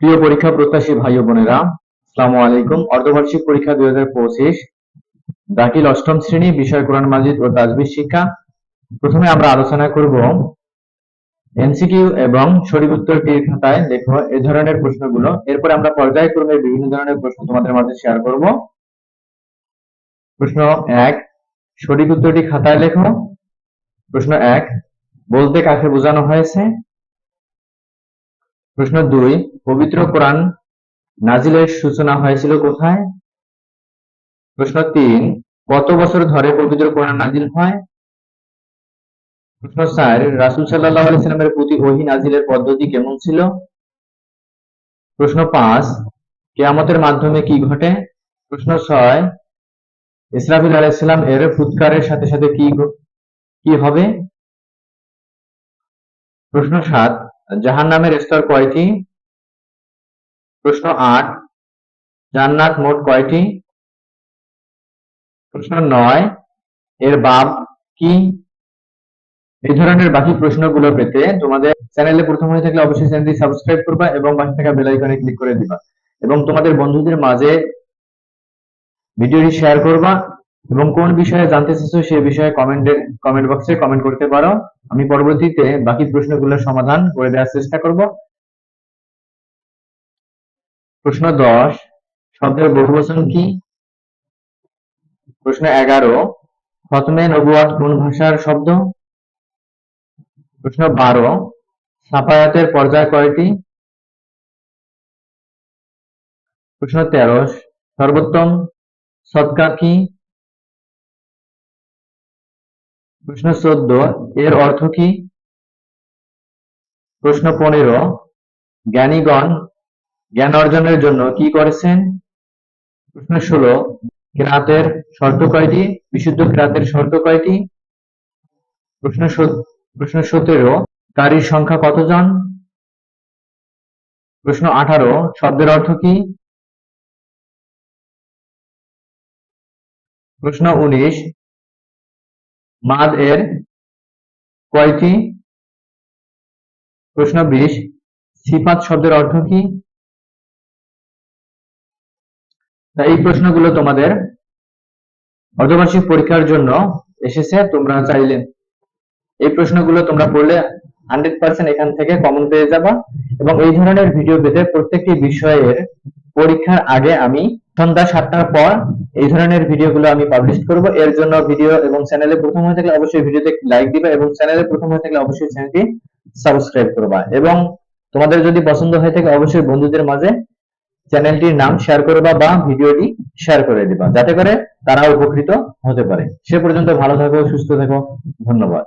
প্রিয় পরীক্ষা প্রত্যাশী ভাই ও বোনেরা, আসসালামু আলাইকুম। অর্ধবার্ষিক পরীক্ষা দুই হাজার পঁচিশ, দাখিল অষ্টম শ্রেণি বিষয় কোরআন মাজিদ ও তাজবির শিক্ষা। প্রথমে আমরা আলোচনা করব এমসিকিউ এবং শরীর উত্তরটির খাতায় লেখো এ ধরনের প্রশ্নগুলো। এরপরে আমরা পর্যায়ক্রমে বিভিন্ন ধরনের প্রশ্ন তোমাদের মাঝে শেয়ার করব। প্রশ্ন এক, সঠিক উত্তরটি খাতায় লেখো। প্রশ্ন এক, বলতে কাকে বোঝানো হয়েছে? প্রশ্ন দুই, পবিত্র কোরআন নাজিলের সূচনা হয়েছিল কোথায়? প্রশ্ন তিন, কত বছর ধরে পবিত্র কোরআন নাজিল হয়? প্রশ্ন চার, রাসুল সাল্লাহ আলাইসাল্লামের প্রতি ওহি নাজিলের পদ্ধতি কেমন ছিল? প্রশ্ন পাঁচ, কেয়ামতের মাধ্যমে কি ঘটে? প্রশ্ন ছয়, ইসরাফিল আলাইসাল্লাম এর ফুৎকারের সাথে সাথে কি কি হবে? প্রশ্ন সাত জাহান নামের স্তর কয়টি? প্রশ্ন আট। জান্নাত মোট কয়টি? প্রশ্ন নয়। এর বাপ কি? এই ধরনের বাকি প্রশ্নগুলো পেতে তোমাদের চ্যানেলে প্রথম হয়ে থাকলে অবশ্যই চ্যানেলটি সাবস্ক্রাইব করবা এবং পাশে থাকা বেল আইকনে ক্লিক করে দিবা। এবং তোমাদের বন্ধুদের মাঝে ভিডিওটি শেয়ার করবা। এবং কোন বিষয়ে জানতে চাইছো সেই বিষয়ে কমেন্টে কমেন্ট বক্সে কমেন্ট করতে পারো। আমি পরবর্তীতে বাকি প্রশ্নগুলোর সমাধান করে দেওয়ার চেষ্টা করব। প্রশ্ন দশ, শব্দের বহুবচন কি? প্রশ্ন এগারো খতমে নবুয়াত কোন ভাষার শব্দ? প্রশ্ন বারো, সাফায়াতের পর্যায় কয়টি? প্রশ্ন তেরো, সর্বোত্তম সদকা কি? প্রশ্ন চোদ্দ এর অর্থ কি? প্রশ্ন পনেরো, জ্ঞানীগণ জ্ঞান অর্জনের জন্য কি করেছেন? প্রশ্ন ষোলো, কেরাতের শর্ত কয়টি? বিশুদ্ধ কেরাতের শর্ত কয়টি? প্রশ্ন প্রশ্ন সতেরো কারীর সংখ্যা কতজন? প্রশ্ন আঠারো, শব্দের অর্থ কি? প্রশ্ন উনিশ মাদ এর কয়টি? প্রশ্ন বিশ। সিফাত শব্দের অর্থ কি? এই প্রশ্নগুলো তোমাদের অর্ধবার্ষিক পরীক্ষার জন্য এসেছে, তোমরা চাইলে এই প্রশ্নগুলো তোমরা পড়লে হান্ড্রেড পার্সেন্ট এখান থেকে কমন পেয়ে যাবা এবং এই ধরনের ভিডিও পেতে প্রত্যেকটি বিষয়ের পরীক্ষার আগে আমি সন্ধ্যা সাতটার পর এই ধরনের ভিডিওগুলো আমি পাবলিশ করব। এর জন্য ভিডিও এবং চ্যানেলে প্রথম হয়ে থাকলে অবশ্যই ভিডিওতে লাইক দিবা এবং চ্যানেলে প্রথম হয়ে থাকলে অবশ্যই চ্যানেলটি সাবস্ক্রাইব করবা। এবং তোমাদের যদি পছন্দ হয়ে থাকে অবশ্যই বন্ধুদের মাঝে চ্যানেলটির নাম শেয়ার করবা বা ভিডিওটি শেয়ার করে দিবা। যাতে করে তারা উপকৃত হতে পারে। সে পর্যন্ত ভালো থাকো, সুস্থ থাকো। ধন্যবাদ।